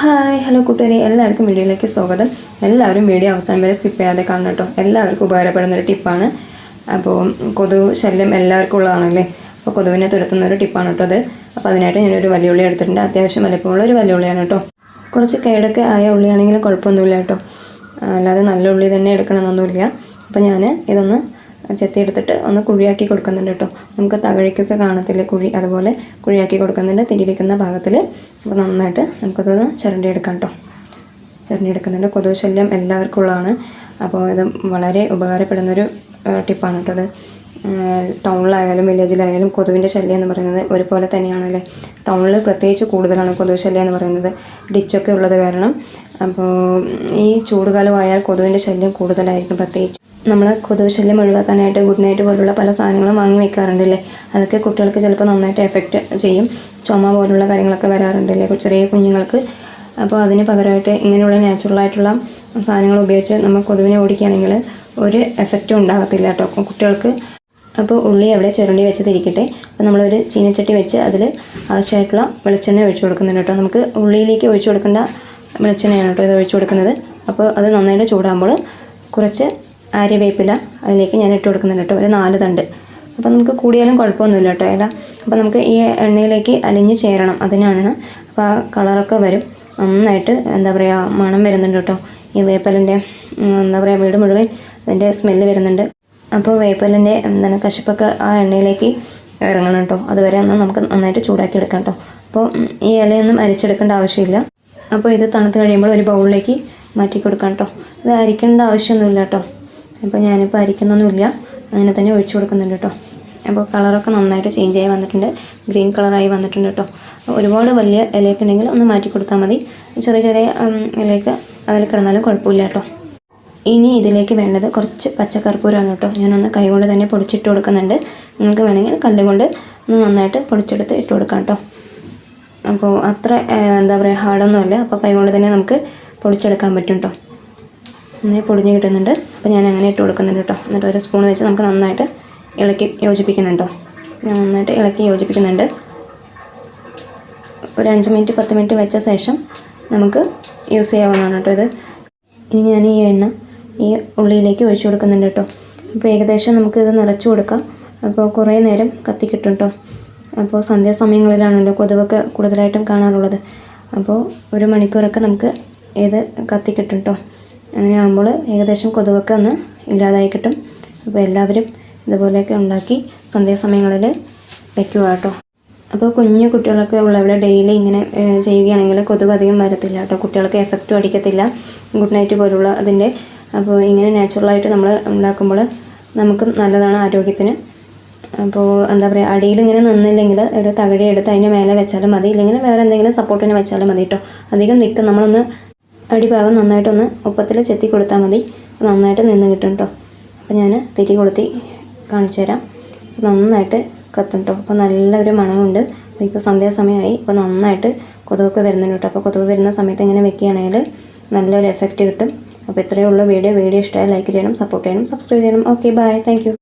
Hi hello കൂട്ടുകാരെ. എല്ലാവർക്കും വീഡിയോയിലേക്ക് സ്വാഗതം. എല്ലാവരും വീഡിയോ അവസാനം വരെ സ്കിപ്പ് ചെയ്യാതെ കാണണം കേട്ടോ. എല്ലാവർക്കും ഉപകാരപ്പെടുന്ന ഒരു ടിപ്പാണ് അപ്പോൾ കൊതു ശല്യം എല്ലാവർക്കും ഉള്ളതാണല്ലേ? അപ്പോൾ കൊതുവിനെ തുരത്തുന്ന ഒരു ടിപ്പാണ് കേട്ടോ അത്. അപ്പോൾ അതിനായിട്ട് ഞാനൊരു വലിയ ഉള്ളി എടുത്തിട്ടുണ്ട്. അത്യാവശ്യം വലിപ്പമുള്ള ഒരു വലിയ ഉള്ളിയാണ് കേട്ടോ. കുറച്ച് കേടൊക്കെ ആയ ഉള്ളിയാണെങ്കിലും കുഴപ്പമൊന്നുമില്ല കേട്ടോ. അല്ലാതെ നല്ല ഉള്ളി തന്നെ എടുക്കണമെന്നൊന്നുമില്ല. അപ്പോൾ ഞാൻ ഇതൊന്ന് ചെത്തിയെടുത്തിട്ട് ഒന്ന് കുഴിയാക്കി കൊടുക്കുന്നുണ്ട് കേട്ടോ. നമുക്ക് തകഴിക്കൊക്കെ കാണത്തില്ലേ കുഴി? അതുപോലെ കുഴിയാക്കി കൊടുക്കുന്നുണ്ട് തിരി വെക്കുന്ന ഭാഗത്തിൽ അപ്പോൾ നന്നായിട്ട് നമുക്കതൊന്ന് ചിരണ്ടി എടുക്കാം കേട്ടോ. ചിരണ്ടി എടുക്കുന്നുണ്ട് കൊതുക് ശല്യം എല്ലാവർക്കും ഉള്ളതാണ്. അപ്പോൾ ഇത് വളരെ ഉപകാരപ്പെടുന്നൊരു ടിപ്പാണ് കേട്ടോ അത് ടൗണിലായാലും വില്ലേജിലായാലും കൊതുവിന്റെ ശല്യം എന്ന് പറയുന്നത് ഒരുപോലെ തന്നെയാണല്ലേ ടൗണിൽ പ്രത്യേകിച്ച് കൂടുതലാണ് കൊതുക് ശല്യം എന്ന് പറയുന്നത്. ഡിച്ചൊക്കെ ഉള്ളത് കാരണം. അപ്പോൾ ഈ ചൂടുകാലമായാൽ കൊതുവിന്റെ ശല്യം കൂടുതലായിരിക്കും പ്രത്യേകിച്ച്. നമ്മൾ കൊതുക് ശല്യം ഒഴിവാക്കാനായിട്ട് ഗുഡ് നൈറ്റ് പോലുള്ള പല സാധനങ്ങളും വാങ്ങി വെക്കാറുണ്ടല്ലേ? അതൊക്കെ കുട്ടികൾക്ക് ചിലപ്പോൾ നന്നായിട്ട് എഫക്റ്റ് ചെയ്യും. ചുമ പോലുള്ള കാര്യങ്ങളൊക്കെ വരാറുണ്ടല്ലേ? ചെറിയ കുഞ്ഞുങ്ങൾക്ക് അപ്പോൾ അതിന് പകരമായിട്ട് ഇങ്ങനെയുള്ള നാച്ചുറലായിട്ടുള്ള സാധനങ്ങൾ ഉപയോഗിച്ച് നമ്മൾ കൊതുവിനെ ഓടിക്കുകയാണെങ്കിൽ ഒരു എഫക്റ്റും ഉണ്ടാകത്തില്ല കേട്ടോ. കുട്ടികൾക്ക് അപ്പോൾ ഉള്ളി അവിടെ ചുരണ്ടി വെച്ചതിരിക്കട്ടെ. അപ്പോൾ നമ്മളൊരു ചീനച്ചട്ടി വെച്ച് അതിൽ ആവശ്യമായിട്ടുള്ള വെളിച്ചെണ്ണ ഒഴിച്ചു കൊടുക്കുന്നുണ്ട് കേട്ടോ. നമുക്ക് ഉള്ളിയിലേക്ക് ഒഴിച്ചു കൊടുക്കേണ്ട വെളിച്ചെണ്ണയാണ് കേട്ടോ ഇത് ഒഴിച്ചു കൊടുക്കുന്നത്. അപ്പോൾ അത് നന്നായിട്ട് ചൂടാകുമ്പോൾ കുറച്ച് ആര്യവേപ്പില അതിലേക്ക് ഞാൻ ഇട്ട് കൊടുക്കുന്നുണ്ട് കേട്ടോ. ഒരു നാല് തണ്ട്. അപ്പോൾ നമുക്ക് കൂടിയാലും കുഴപ്പമൊന്നുമില്ല കേട്ടോ ഇല. അപ്പോൾ നമുക്ക് ഈ എണ്ണയിലേക്ക് അലിഞ്ഞ് ചേരണം. അതിനാണ് അപ്പോൾ ആ കളറൊക്കെ വരും. നന്നായിട്ട് എന്താ പറയുക മണം വരുന്നുണ്ട് കേട്ടോ. ഈ വേപ്പലിന്റെ എന്താ പറയുക വീട് മുഴുവൻ അതിന്റെ സ്മെല്ല് വരുന്നുണ്ട്. അപ്പോൾ വേപ്പലിന്റെ എന്താണ് കശപ്പൊക്കെ ആ എണ്ണയിലേക്ക് ഇറങ്ങണം കേട്ടോ. അതുവരെ ഒന്ന് നമുക്ക് നന്നായിട്ട് ചൂടാക്കി എടുക്കാം കേട്ടോ. അപ്പോൾ ഈ ഇലയൊന്നും അരിച്ചെടുക്കേണ്ട ആവശ്യമില്ല. അപ്പോൾ ഇത് തണുത്ത് കഴിയുമ്പോൾ ഒരു ബൗളിലേക്ക് മാറ്റി കൊടുക്കാം കേട്ടോ. ഇത് അരിക്കേണ്ട ആവശ്യമൊന്നുമില്ല കേട്ടോ. അപ്പോൾ ഞാനിപ്പോൾ അരിക്കുന്നൊന്നുമില്ല. അങ്ങനെ തന്നെ ഒഴിച്ചു കൊടുക്കുന്നുണ്ട് കേട്ടോ അപ്പോൾ കളറൊക്കെ നന്നായിട്ട് ചേഞ്ച് ആയി വന്നിട്ടുണ്ട്. ഗ്രീൻ കളറായി വന്നിട്ടുണ്ട് കേട്ടോ ഒരുപാട് വലിയ ഇലയൊക്കെ ഉണ്ടെങ്കിൽ ഒന്ന് മാറ്റി കൊടുത്താൽ മതി. ചെറിയ ചെറിയ ഇലയൊക്കെ അതിൽ കിടന്നാലും കുഴപ്പമില്ല കേട്ടോ ഇനി ഇതിലേക്ക് വേണ്ടത് കുറച്ച് പച്ചക്കർപ്പൂരമാണ് കേട്ടോ ഞാനൊന്ന് കൈകൊണ്ട് തന്നെ പൊടിച്ചിട്ട് കൊടുക്കുന്നുണ്ട്. നിങ്ങൾക്ക് വേണമെങ്കിൽ കല്ലുകൊണ്ട് ഒന്ന് നന്നായിട്ട് പൊടിച്ചെടുത്ത് ഇട്ട് കൊടുക്കാം കേട്ടോ അപ്പോൾ അത്ര എന്താ പറയുക ഹാർഡൊന്നുമല്ല. അപ്പോൾ കൈകൊണ്ട് തന്നെ നമുക്ക് പൊടിച്ചെടുക്കാൻ പറ്റും കേട്ടോ നന്നായി പൊടിഞ്ഞ് കിട്ടുന്നുണ്ട്. അപ്പോൾ ഞാൻ അങ്ങനെ ഇട്ട് കൊടുക്കുന്നുണ്ട് കേട്ടോ എന്നിട്ട് ഒരു സ്പൂൺ വെച്ച് നമുക്ക് നന്നായിട്ട് ഇളക്കി യോജിപ്പിക്കുന്നുണ്ടോ ഞാൻ നന്നായിട്ട് ഇളക്കി യോജിപ്പിക്കുന്നുണ്ട്. ഒരു അഞ്ച് മിനിറ്റ് പത്ത് മിനിറ്റ് വെച്ച ശേഷം നമുക്ക് യൂസ് ചെയ്യാവുന്നതാണ് കേട്ടോ ഇത്. ഇനി ഞാൻ ഈ എണ്ണ ഈ ഉള്ളിയിലേക്ക് ഒഴിച്ചു കൊടുക്കുന്നുണ്ട് കേട്ടോ അപ്പോൾ ഏകദേശം നമുക്ക് ഇത് നിറച്ച് കൊടുക്കാം. അപ്പോൾ കുറേ നേരം കത്തി കിട്ടും കേട്ടോ അപ്പോൾ സന്ധ്യാസമയങ്ങളിലാണല്ലോ കൊതുവൊക്കെ കൂടുതലായിട്ടും കാണാറുള്ളത്. അപ്പോൾ ഒരു മണിക്കൂറൊക്കെ നമുക്ക് ഇത് കത്തിക്കിട്ടും കേട്ടോ അങ്ങനെ ആകുമ്പോൾ ഏകദേശം കൊതുകൊക്കെ ഒന്ന് ഇല്ലാതായി കിട്ടും അപ്പോൾ എല്ലാവരും ഇതുപോലെയൊക്കെ ഉണ്ടാക്കി സന്ധ്യാസമയങ്ങളിൽ വയ്ക്കുക കേട്ടോ. അപ്പോൾ കുഞ്ഞു കുട്ടികളൊക്കെ ഉള്ളവിടെ ഡെയിലി ഇങ്ങനെ ചെയ്യുകയാണെങ്കിൽ കൊതുക് അധികം വരത്തില്ല കേട്ടോ. കുട്ടികൾക്ക് എഫക്റ്റും അടിക്കത്തില്ല. ഗുഡ് നൈറ്റ് പോലുള്ള അതിന്റെ അപ്പോൾ ഇങ്ങനെ നാച്ചുറലായിട്ട് നമ്മൾ ഉണ്ടാക്കുമ്പോൾ നമുക്കും നല്ലതാണ് ആരോഗ്യത്തിന്. അപ്പോൾ എന്താ പറയുക അടിയിൽ ഇങ്ങനെ നിന്നില്ലെങ്കിൽ ഒരു തകഴി എടുത്ത് അതിന്റെ മേലെ വെച്ചാലും മതി. ഇല്ലെങ്കിൽ വേറെ എന്തെങ്കിലും സപ്പോർട്ടിന് വെച്ചാലും മതി കേട്ടോ. അധികം നിൽക്കും. നമ്മളൊന്ന് അടിഭാഗം നന്നായിട്ടൊന്ന് ഉപ്പത്തിൽ ചെത്തി കൊടുത്താൽ മതി. നന്നായിട്ട് നിന്ന് കിട്ടും കേട്ടോ അപ്പോൾ ഞാൻ തിരി കൊളുത്തി കാണിച്ചു തരാം നന്നായിട്ട് കത്തും കേട്ടോ അപ്പോൾ നല്ലൊരു മണമുണ്ട്. അപ്പോൾ ഇപ്പോൾ സന്ധ്യാസമയമായി. അപ്പോൾ നന്നായിട്ട് കൊതുകൊക്കെ വരുന്നുണ്ട് കേട്ടോ അപ്പോൾ കൊതുക് വരുന്ന സമയത്ത് ഇങ്ങനെ വെക്കുകയാണെങ്കിൽ നല്ലൊരു എഫക്റ്റ് കിട്ടും. അപ്പോൾ ഇത്രയേ ഉള്ളൂ വീഡിയോ. വീഡിയോ ഇഷ്ടമായി ലൈക്ക് ചെയ്യണം സപ്പോർട്ട് ചെയ്യണം സബ്സ്ക്രൈബ് ചെയ്യണം. Okay bye thank